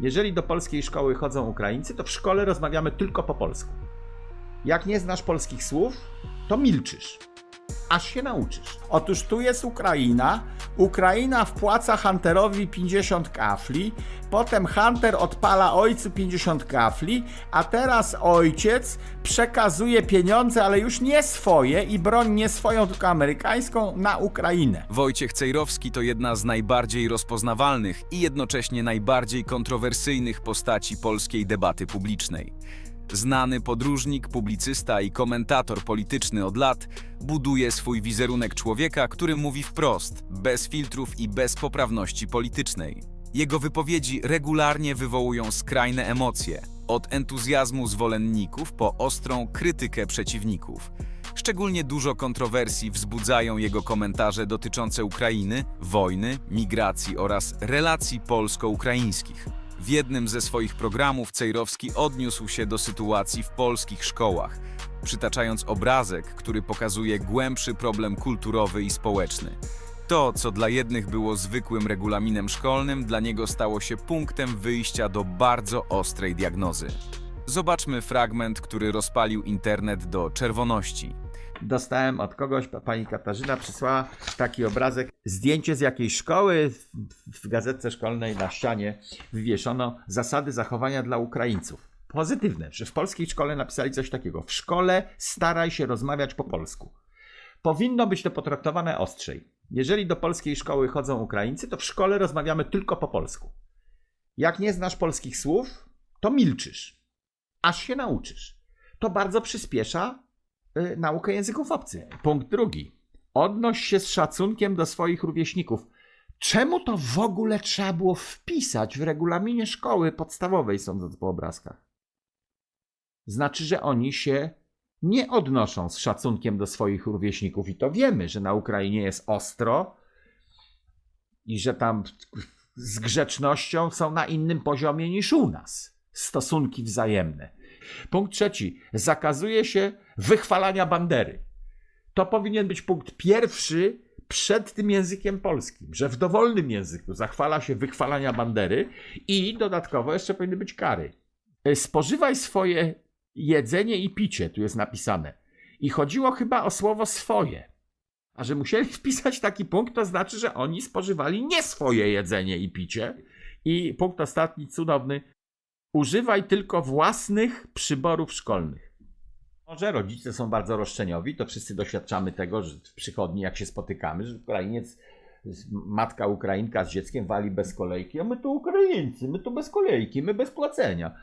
Jeżeli do polskiej szkoły chodzą Ukraińcy, to w szkole rozmawiamy tylko po polsku. Jak nie znasz polskich słów, to milczysz, aż się nauczysz. Otóż tu jest Ukraina. Ukraina wpłaca Hunterowi 50 kafli, potem Hunter odpala ojcu 50 kafli, a teraz ojciec przekazuje pieniądze, ale już nie swoje i broń nie swoją, tylko amerykańską na Ukrainę. Wojciech Cejrowski to jedna z najbardziej rozpoznawalnych i jednocześnie najbardziej kontrowersyjnych postaci polskiej debaty publicznej. Znany podróżnik, publicysta i komentator polityczny od lat buduje swój wizerunek człowieka, który mówi wprost, bez filtrów i bez poprawności politycznej. Jego wypowiedzi regularnie wywołują skrajne emocje, od entuzjazmu zwolenników po ostrą krytykę przeciwników. Szczególnie dużo kontrowersji wzbudzają jego komentarze dotyczące Ukrainy, wojny, migracji oraz relacji polsko-ukraińskich. W jednym ze swoich programów Cejrowski odniósł się do sytuacji w polskich szkołach, przytaczając obrazek, który pokazuje głębszy problem kulturowy i społeczny. To, co dla jednych było zwykłym regulaminem szkolnym, dla niego stało się punktem wyjścia do bardzo ostrej diagnozy. Zobaczmy fragment, który rozpalił internet do czerwoności. Dostałem od kogoś, pa- pani Katarzyna przysłała taki obrazek, zdjęcie z jakiejś szkoły, w, gazetce szkolnej na ścianie wywieszono zasady zachowania dla Ukraińców. Pozytywne, że w polskiej szkole napisali coś takiego. W szkole staraj się rozmawiać po polsku. Powinno być to potraktowane ostrzej. Jeżeli do polskiej szkoły chodzą Ukraińcy, to w szkole rozmawiamy tylko po polsku. Jak nie znasz polskich słów, to milczysz, aż się nauczysz. To bardzo przyspiesza naukę języków obcych. Punkt drugi. Odnoś się z szacunkiem do swoich rówieśników. Czemu to w ogóle trzeba było wpisać w regulaminie szkoły podstawowej, sądząc po obrazkach? Znaczy, że oni się nie odnoszą z szacunkiem do swoich rówieśników. I to wiemy, że na Ukrainie jest ostro i że tam z grzecznością są na innym poziomie niż u nas. Stosunki wzajemne. Punkt trzeci. Zakazuje się wychwalania bandery. To powinien być punkt pierwszy przed tym językiem polskim, że w dowolnym języku zachwala się wychwalania bandery i dodatkowo jeszcze powinny być kary. E, Spożywaj swoje jedzenie i picie, tu jest napisane. I chodziło chyba o słowo swoje. A że musieli wpisać taki punkt, to znaczy, że oni spożywali nie swoje jedzenie i picie. I punkt ostatni, cudowny. Używaj tylko własnych przyborów szkolnych. Może rodzice są bardzo roszczeniowi, to wszyscy doświadczamy tego, że w przychodni jak się spotykamy, że Ukrainiec, matka Ukrainka z dzieckiem wali bez kolejki, a my tu Ukraińcy, my tu bez kolejki, my bez płacenia.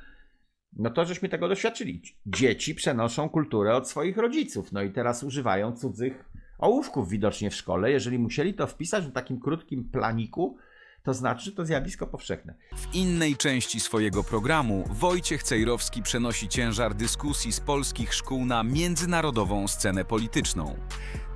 No to żeśmy tego doświadczyli. Dzieci przenoszą kulturę od swoich rodziców, no i teraz używają cudzych ołówków widocznie w szkole. Jeżeli musieli to wpisać w takim krótkim planiku, to znaczy, to zjawisko powszechne. W innej części swojego programu Wojciech Cejrowski przenosi ciężar dyskusji z polskich szkół na międzynarodową scenę polityczną.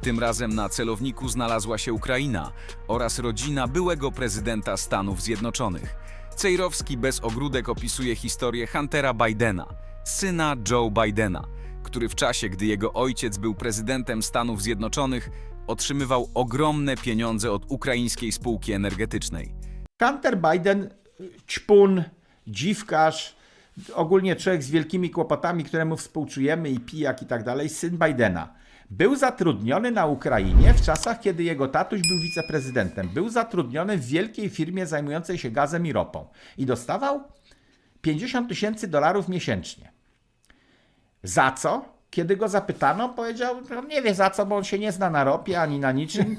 Tym razem na celowniku znalazła się Ukraina oraz rodzina byłego prezydenta Stanów Zjednoczonych. Cejrowski bez ogródek opisuje historię Huntera Bidena, syna Joe Bidena, który w czasie, gdy jego ojciec był prezydentem Stanów Zjednoczonych, otrzymywał ogromne pieniądze od ukraińskiej spółki energetycznej. Hunter Biden, ćpun, dziwkarz, ogólnie człowiek z wielkimi kłopotami, któremu współczujemy i pijak i tak dalej, syn Bidena. Był zatrudniony na Ukrainie w czasach, kiedy jego tatuś był wiceprezydentem. Był zatrudniony w wielkiej firmie zajmującej się gazem i ropą i dostawał 50 tysięcy dolarów miesięcznie. Za co? Kiedy go zapytano, powiedział, że on nie wie za co, bo on się nie zna na ropie ani na niczym.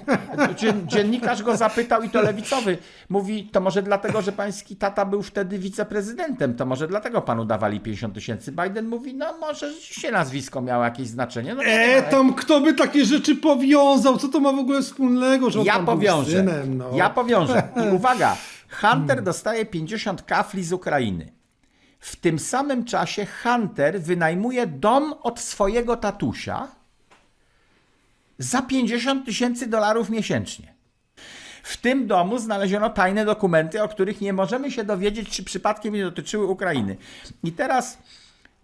Dzien- Dziennikarz go zapytał i to lewicowy. Mówi, to może dlatego, że pański tata był wtedy wiceprezydentem, to może dlatego panu dawali 50 tysięcy. Biden mówi, no może rzeczywiście nazwisko miało jakieś znaczenie. No, E, ale- tam kto by takie rzeczy powiązał? Co to ma w ogóle wspólnego, że on ja powiążę. synem? No. Ja powiążę. I uwaga, Hunter dostaje 50 kafli z Ukrainy. W tym samym czasie Hunter wynajmuje dom od swojego tatusia za 50 tysięcy dolarów miesięcznie. W tym domu znaleziono tajne dokumenty, o których nie możemy się dowiedzieć, czy przypadkiem nie dotyczyły Ukrainy. I teraz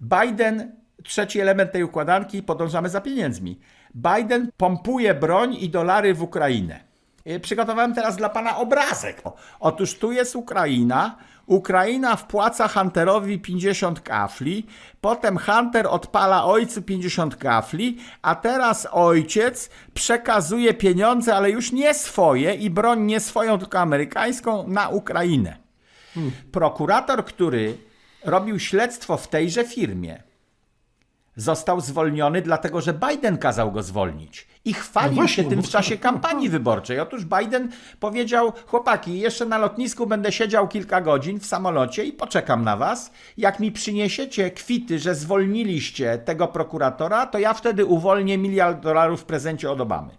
Biden, trzeci element tej układanki, podążamy za pieniędzmi. Biden pompuje broń i dolary w Ukrainę. Y, Przygotowałem teraz dla pana obrazek. Otóż tu jest Ukraina. Ukraina wpłaca Hunterowi 50 kafli, potem Hunter odpala ojcu 50 kafli, a teraz ojciec przekazuje pieniądze, ale już nie swoje i broń nie swoją, tylko amerykańską, na Ukrainę. Prokurator, który robił śledztwo w tejże firmie, został zwolniony, dlatego że Biden kazał go zwolnić. I chwalił No właśnie, się tym w czasie kampanii wyborczej. Otóż Biden powiedział: Chłopaki, jeszcze na lotnisku będę siedział kilka godzin w samolocie i poczekam na was. Jak mi przyniesiecie kwity, że zwolniliście tego prokuratora, to ja wtedy uwolnię miliard dolarów w prezencie od Obamy.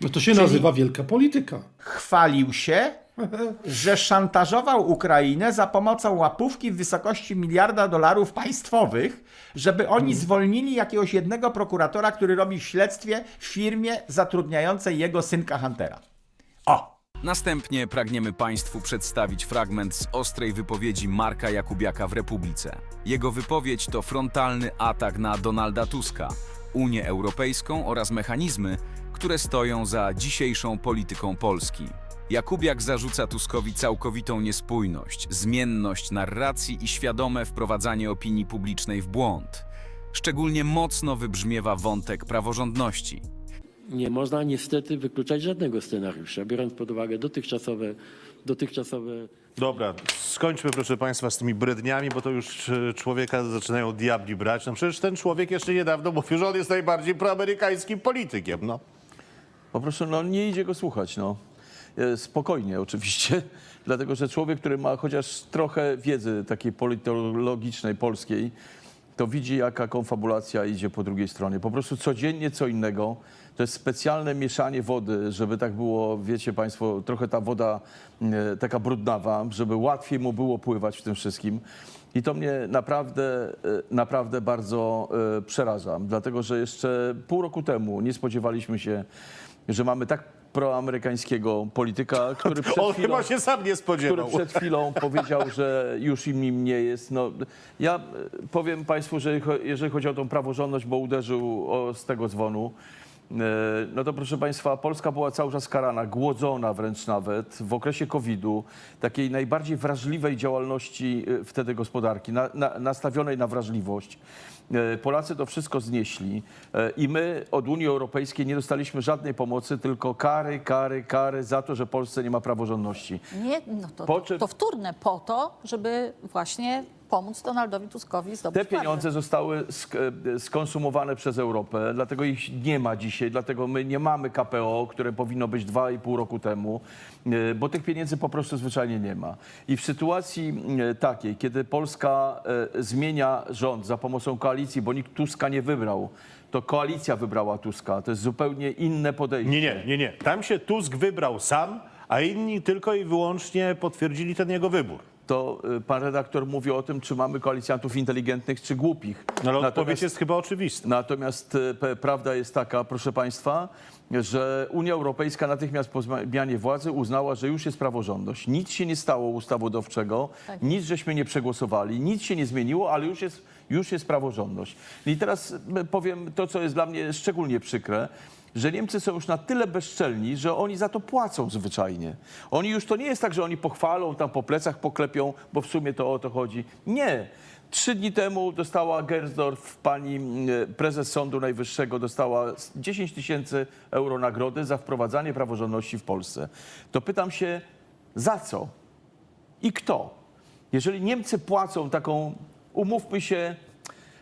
No to się nazywa wielka polityka. Chwalił się, że szantażował Ukrainę za pomocą łapówki w wysokości miliarda dolarów państwowych, żeby oni zwolnili jakiegoś jednego prokuratora, który robi w śledztwie w firmie zatrudniającej jego synka Huntera. O! Następnie pragniemy Państwu przedstawić fragment z ostrej wypowiedzi Marka Jakubiaka w Republice. Jego wypowiedź to frontalny atak na Donalda Tuska, Unię Europejską oraz mechanizmy, które stoją za dzisiejszą polityką Polski. Jakubiak zarzuca Tuskowi całkowitą niespójność, zmienność narracji i świadome wprowadzanie opinii publicznej w błąd. Szczególnie mocno wybrzmiewa wątek praworządności. Nie można niestety wykluczać żadnego scenariusza, biorąc pod uwagę dotychczasowe, dotychczasowe Dobra, skończmy proszę Państwa z tymi bredniami, bo to już e, człowieka zaczynają diabli brać. No przecież ten człowiek jeszcze niedawno mówił, że on jest najbardziej proamerykańskim politykiem, no. Po prostu no, nie idzie go słuchać. No. E, Spokojnie oczywiście, dlatego że człowiek, który ma chociaż trochę wiedzy takiej politologicznej, polskiej, to widzi jaka konfabulacja idzie po drugiej stronie. Po prostu codziennie co innego. To jest specjalne mieszanie wody, żeby tak było, wiecie Państwo, trochę ta woda e, taka brudnawa, żeby łatwiej mu było pływać w tym wszystkim. I to mnie naprawdę, e, naprawdę bardzo przeraża, dlatego że jeszcze pół roku temu nie spodziewaliśmy się, że mamy tak proamerykańskiego polityka, który przed On chwilą chyba się sam nie który spodziewał. przed chwilą powiedział, że już im nim nie jest. No, ja e, powiem Państwu, że cho- jeżeli chodzi o tą praworządność, bo uderzył o, z tego dzwonu, no to proszę Państwa, Polska była cały czas karana, głodzona wręcz nawet w okresie COVID-u, takiej najbardziej wrażliwej działalności e, wtedy gospodarki, na, na, nastawionej na wrażliwość. E, Polacy to wszystko znieśli e, i my od Unii Europejskiej nie dostaliśmy żadnej pomocy, tylko kary, kary, kary za to, że Polsce nie ma praworządności. Nie, no to, Po czym- to wtórne po to, żeby właśnie pomóc Donaldowi Tuskowi zdobyć Te pieniądze zostały sk- e, skonsumowane przez Europę, dlatego ich nie ma dzisiaj, dlatego my nie mamy KPO, które powinno być 2,5 roku temu, e, bo tych pieniędzy po prostu zwyczajnie nie ma. I w sytuacji e, takiej, kiedy Polska zmienia rząd za pomocą koalicji, bo nikt Tuska nie wybrał, to koalicja wybrała Tuska, to jest zupełnie inne podejście. Nie, nie, nie, nie. Tam się Tusk wybrał sam, a inni tylko i wyłącznie potwierdzili ten jego wybór. To e, pan redaktor mówi o tym, czy mamy koalicjantów inteligentnych, czy głupich. No ale Natomiast- odpowiedź jest chyba oczywista. Natomiast p- prawda jest taka, proszę Państwa, że Unia Europejska natychmiast po zmianie władzy uznała, że już jest praworządność. Nic się nie stało ustawodawczego, nic żeśmy nie przegłosowali, nic się nie zmieniło, ale już jest, już jest praworządność. I teraz e, powiem to, co jest dla mnie szczególnie przykre, że Niemcy są już na tyle bezczelni, że oni za to płacą zwyczajnie. Oni już to nie jest tak, że oni pochwalą, tam po plecach poklepią, bo w sumie to o to chodzi. Nie. Trzy dni temu dostała Gersdorf, pani mm, prezes Sądu Najwyższego, dostała 10 tysięcy euro nagrody za wprowadzanie praworządności w Polsce. To pytam się, za co i kto? Jeżeli Niemcy płacą taką, umówmy się,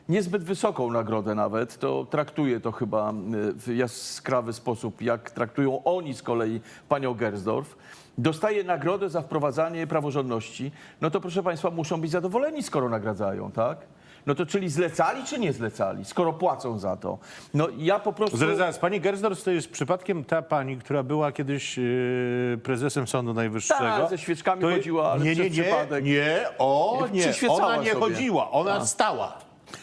niezbyt wysoką nagrodę nawet, to traktuje to chyba y, w jaskrawy sposób, jak traktują oni z kolei panią Gersdorf, dostaje nagrodę za wprowadzanie praworządności, no to proszę państwa, muszą być zadowoleni, skoro nagradzają, tak? No to czyli zlecali, czy nie zlecali, skoro płacą za to? No ja po prostu... Zaraz, zaraz, pani Gersdorf to jest przypadkiem ta pani, która była kiedyś yy, prezesem Sądu Najwyższego. Tak, ze świeczkami To chodziła, ale nie, nie, nie, przypadek. nie, o Nie, ona nie sobie. chodziła, ona Tak. stała.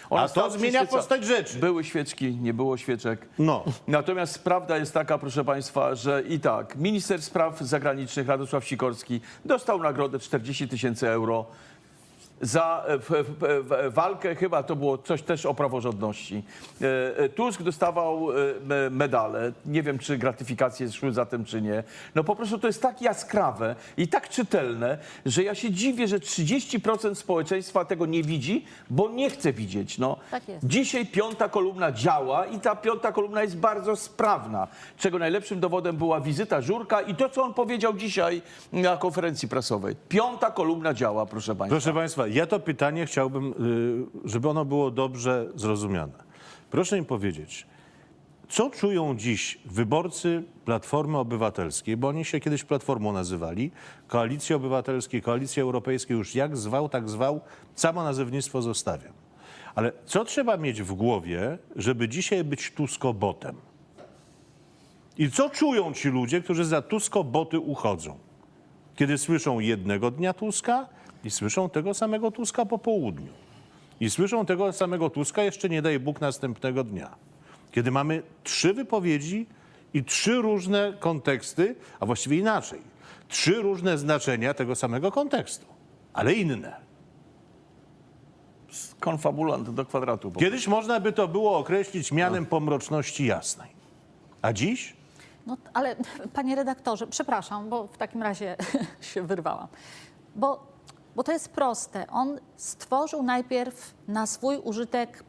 Ona A stała to zmienia postać rzeczy. Były świeczki, nie było świeczek. No. Natomiast prawda jest taka, proszę Państwa, że i tak, minister spraw zagranicznych Radosław Sikorski dostał nagrodę 40 tysięcy euro za e, w, w, w, walkę, chyba to było coś też o praworządności. E, e, Tusk dostawał me- medale. Nie wiem, czy gratyfikacje szły za tym, czy nie. No po prostu to jest tak jaskrawe i tak czytelne, że ja się dziwię, że 30% społeczeństwa tego nie widzi, bo nie chce widzieć. No. Tak jest. Dzisiaj piąta kolumna działa i ta piąta kolumna jest bardzo sprawna, czego najlepszym dowodem była wizyta Żurka i to, co on powiedział dzisiaj na konferencji prasowej. Piąta kolumna działa, proszę Państwa. Proszę Państwa, ja to pytanie chciałbym, y, żeby ono było dobrze zrozumiane. Proszę mi powiedzieć, co czują dziś wyborcy Platformy Obywatelskiej, bo oni się kiedyś Platformą nazywali, Koalicji Obywatelskiej, Koalicji Europejskiej, już jak zwał, tak zwał, samo nazewnictwo zostawiam. Ale co trzeba mieć w głowie, żeby dzisiaj być Tuskobotem? I co czują ci ludzie, którzy za Tuskoboty uchodzą? kiedy słyszą jednego dnia Tuska i słyszą tego samego Tuska po południu. I słyszą tego samego Tuska jeszcze nie daj Bóg następnego dnia. Kiedy mamy trzy wypowiedzi i trzy różne konteksty, a właściwie inaczej, trzy różne znaczenia tego samego kontekstu, ale inne. Konfabulant do kwadratu. Kiedyś można by to było określić mianem pomroczności jasnej. A dziś? No, ale panie redaktorze, przepraszam, bo w takim razie się wyrwałam. Bo, bo to jest proste. On stworzył najpierw na swój użytek,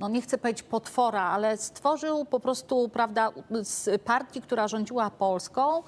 no nie chcę powiedzieć potwora, ale stworzył po prostu, prawda, z partii, która rządziła Polską, y,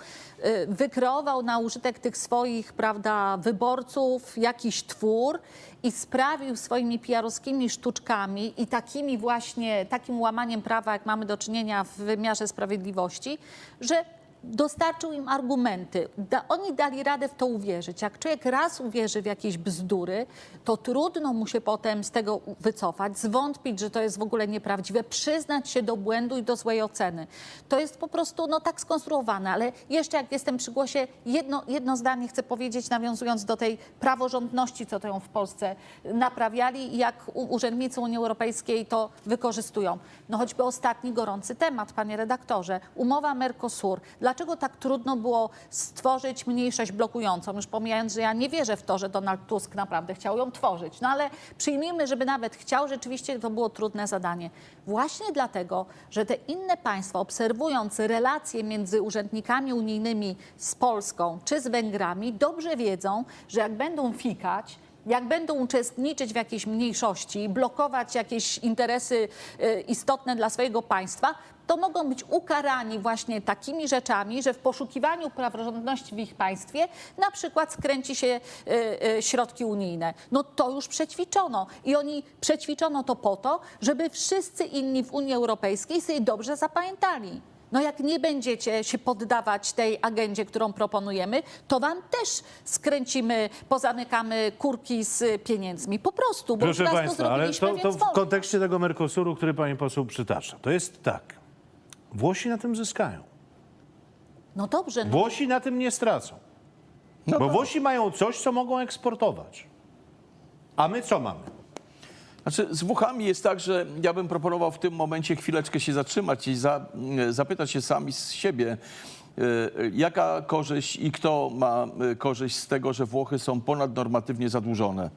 wykreował na użytek tych swoich, prawda, wyborców jakiś twór i sprawił swoimi PR-owskimi sztuczkami i takimi właśnie, takim łamaniem prawa, jak mamy do czynienia w wymiarze sprawiedliwości, że dostarczył im argumenty. Da, oni dali radę w to uwierzyć. Jak człowiek raz uwierzy w jakieś bzdury, to trudno mu się potem z tego wycofać, zwątpić, że to jest w ogóle nieprawdziwe, przyznać się do błędu i do złej oceny. To jest po prostu no, tak skonstruowane. Ale jeszcze jak jestem przy głosie, jedno, jedno zdanie chcę powiedzieć, nawiązując do tej praworządności, co to ją w Polsce naprawiali i jak urzędnicy Unii Europejskiej to wykorzystują. No choćby ostatni gorący temat, panie redaktorze. Umowa Mercosur. Dlaczego tak trudno było stworzyć mniejszość blokującą? Już pomijając, że ja nie wierzę w to, że Donald Tusk naprawdę chciał ją tworzyć. No ale przyjmijmy, żeby nawet chciał, rzeczywiście to było trudne zadanie. Właśnie dlatego, że te inne państwa, obserwując relacje między urzędnikami unijnymi z Polską czy z Węgrami, dobrze wiedzą, że jak będą fikać, jak będą uczestniczyć w jakiejś mniejszości, blokować jakieś interesy y, istotne dla swojego państwa, to mogą być ukarani właśnie takimi rzeczami, że w poszukiwaniu praworządności w ich państwie na przykład skręci się y, y, środki unijne. No to już przećwiczono i oni przećwiczono to po to, żeby wszyscy inni w Unii Europejskiej sobie dobrze zapamiętali. No jak nie będziecie się poddawać tej agendzie, którą proponujemy, to wam też skręcimy, pozamykamy kurki z pieniędzmi. Po prostu, bo Proszę Państwa, to ale to, to w kontekście tego Mercosuru, który pani poseł przytacza, to jest tak. Włosi na tym zyskają. No dobrze, no, Włosi na tym nie stracą. Bo Włosi mają coś, co mogą eksportować. A my co mamy? Znaczy, z Włochami jest tak, że ja bym proponował w tym momencie chwileczkę się zatrzymać i za, zapytać się sami z siebie, jaka korzyść i kto ma e, korzyść z tego, że Włochy są ponadnormatywnie zadłużone.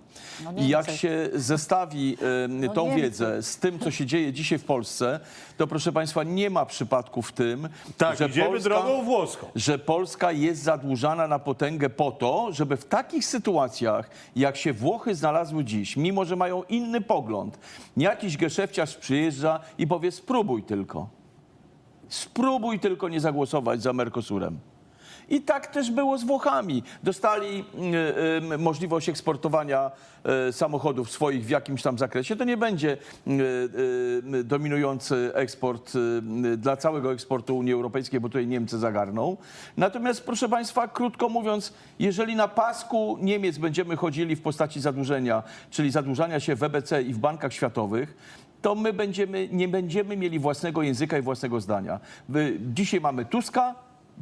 No I jak się zestawi e, tą Niemcy. wiedzę z tym, co się dzieje dzisiaj w Polsce, to proszę Państwa, nie ma przypadku w tym, Tak, że idziemy Polska drogą włoską. że Polska jest zadłużana na potęgę po to, żeby w takich sytuacjach, jak się Włochy znalazły dziś, mimo że mają inny pogląd, jakiś geszefciarz przyjeżdża i powie spróbuj tylko. Spróbuj tylko nie zagłosować za Mercosurem. I tak też było z Włochami. Dostali y, y, możliwość eksportowania y, samochodów swoich w jakimś tam zakresie. To nie będzie y, y, dominujący eksport y, dla całego eksportu Unii Europejskiej, bo tutaj Niemcy zagarną. Natomiast, proszę Państwa, krótko mówiąc, jeżeli na pasku Niemiec będziemy chodzili w postaci zadłużenia, czyli zadłużania się w EBC i w bankach światowych, to my będziemy, nie będziemy mieli własnego języka i własnego zdania. Dzisiaj mamy Tuska,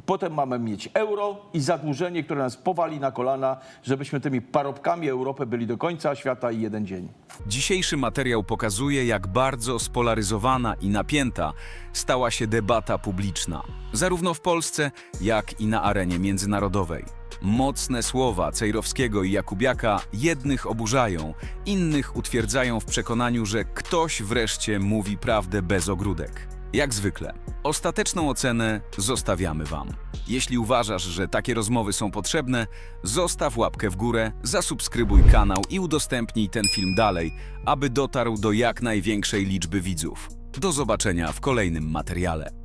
potem mamy mieć euro i zadłużenie, które nas powali na kolana, żebyśmy tymi parobkami Europy byli do końca świata i jeden dzień. Dzisiejszy materiał pokazuje, jak bardzo spolaryzowana i napięta stała się debata publiczna, zarówno w Polsce, jak i na arenie międzynarodowej. Mocne słowa Cejrowskiego i Jakubiaka jednych oburzają, innych utwierdzają w przekonaniu, że ktoś wreszcie mówi prawdę bez ogródek. Jak zwykle, ostateczną ocenę zostawiamy Wam. Jeśli uważasz, że takie rozmowy są potrzebne, zostaw łapkę w górę, zasubskrybuj kanał i udostępnij ten film dalej, aby dotarł do jak największej liczby widzów. Do zobaczenia w kolejnym materiale.